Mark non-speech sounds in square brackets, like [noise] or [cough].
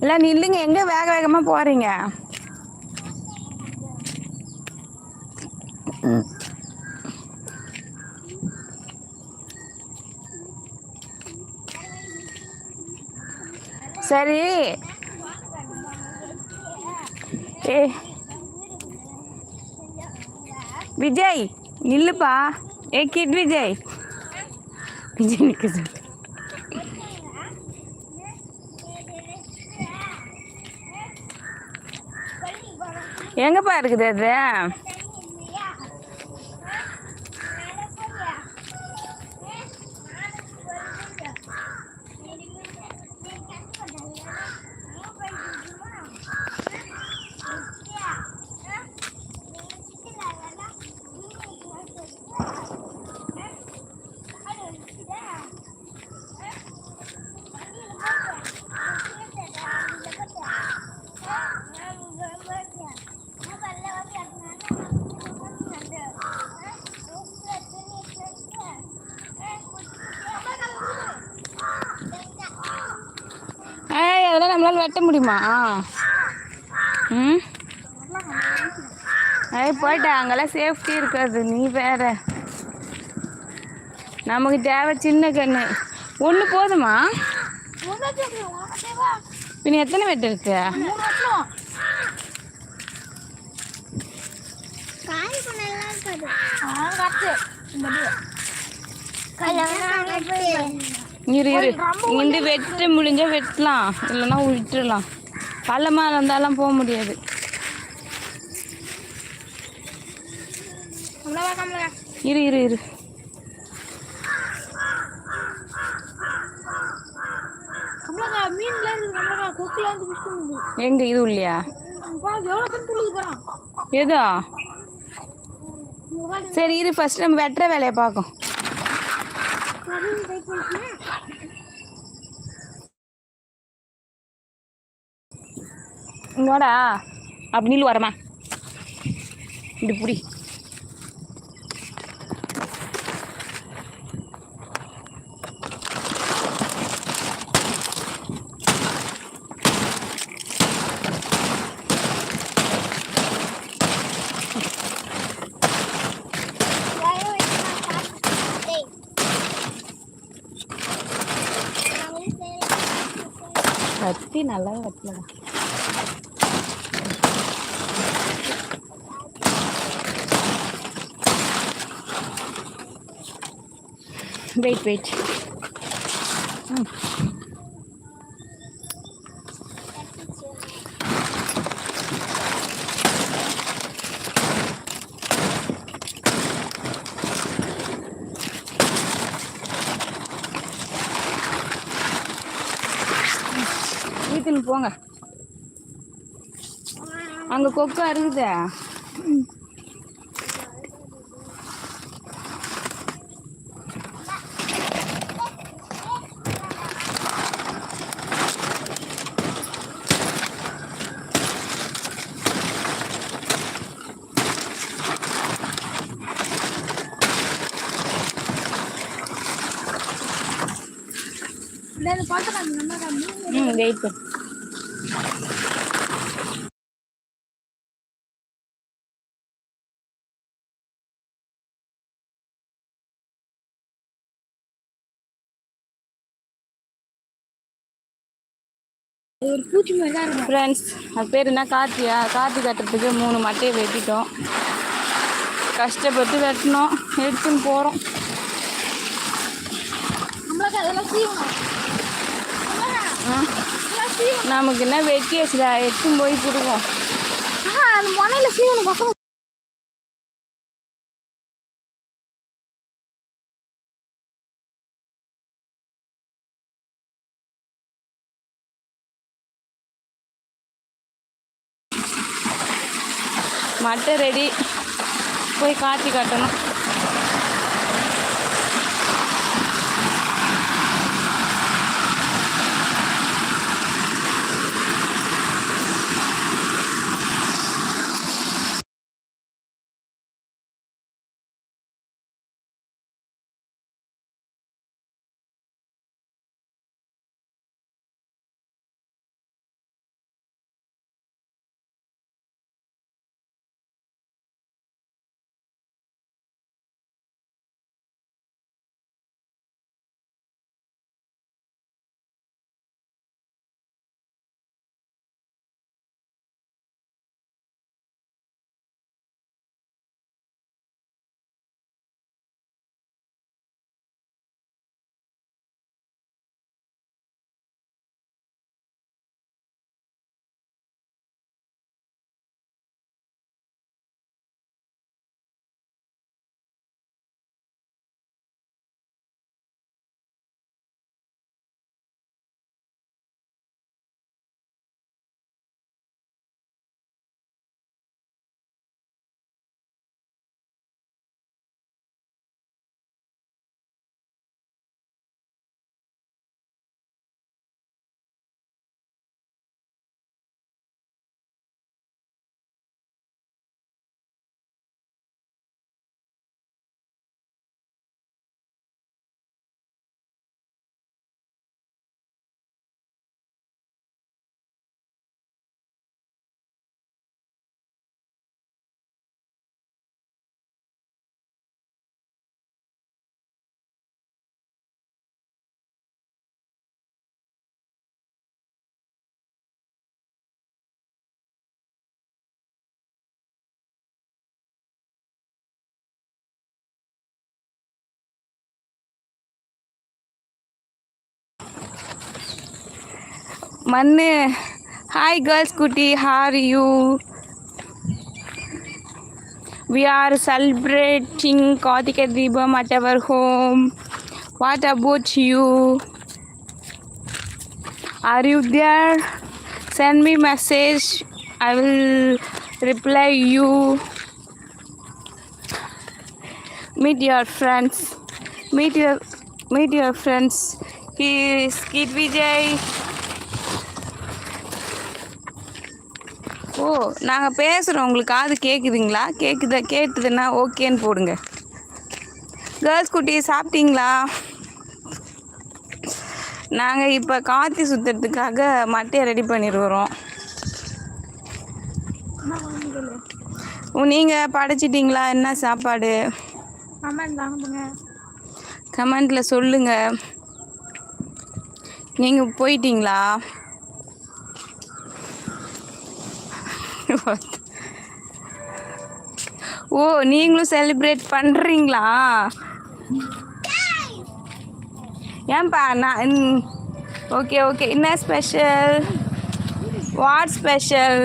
இல்லை நில்லுங்க எங்கே வேக வேகமாக போகிறீங்க சரி. ஏ. விஜய் நில்லுப்பா. ஏ கிட் விஜய். விஜய் நிற்க எங்கப்பா இருக்குது அது? வெட்ட முடியுமா? ம். ஏய் போயிட்டா அங்கெல்லாம் சேஃப்டி இருக்காது. நீ வேற. நமக்கு தேவை சின்ன கண்ணு. ஒன்று போதுமா? பின்ன எத்தனை வெட்டு இருக்கு? காய் பண்ணலாம் இருக்காது இரு இரு. இங்கிருந்து வெட்ட முடிஞ்சா வெட்டலாம். இல்லைன்னா விட்டுறலாம். பள்ளமாக இருந்தாலும் போக முடியாது. இரு இரு இரு. எங்க இது இல்லையா எதோ? சரி இரு ஃபர்ஸ்ட் நம்ம வெட்டுற வேலையை பார்க்கும் இங்கோடா. அப்படி நில்லு வரமா. இப்படி புடி. கத்தி நல்லா வெட்டலாம் வெயிட் வெயிட் வீட்டுன்னு போங்க. அங்கே கொக்கா இருக்குது ம் வெயிட் பண்ணு ஒரு பூச்சி மாதிரி தான் இருக்கும். ஃப்ரெண்ட்ஸ் அது பேர் என்ன? கார்த்தியா கார்த்தி கட்டுறதுக்கு மூணு மட்டையை வெட்டிட்டோம். கஷ்டப்பட்டு வெட்டினோம். எடுத்துன்னு போகிறோம் நம்மளுக்கு அதெல்லாம் சீவணும் நமக்கு என்ன வெட்டி வச்சுடா எடுத்துன்னு போய் ஆஹா அது முனையில சீவணும் பசங்க மட்டை ரெடி போய் காய்ச்சி கட்டணும். Manne. Hi girls cutie, how are you? We are celebrating Kothika Dibam at our home. What about you? Are you there? Send me message. I will reply you. Meet your friends. Meet your meet your friends. He is Kid Vijay. ஓ நாங்கள் பேசுகிறோம் உங்களுக்கு காது கேட்குதுங்களா கேட்குதா கேட்டுதுன்னா ஓகேன்னு போடுங்க. Girls குட்டி சாப்பிட்டீங்களா? நாங்கள் இப்போ காத்தி சுற்றுறதுக்காக மட்டையை ரெடி பண்ணிட்டு வரோம் நீங்கள் படைச்சிட்டிங்களா? என்ன சாப்பாடு? கமெண்ட் கமெண்ட்டில் சொல்லுங்கள் நீங்கள் போயிட்டீங்களா? [laughs] ஓ நீங்களும் செலிப்ரேட் பண்ணுறீங்களா ஏன்பா நான் ஓகே ஓகே என்ன ஸ்பெஷல் வாட் ஸ்பெஷல்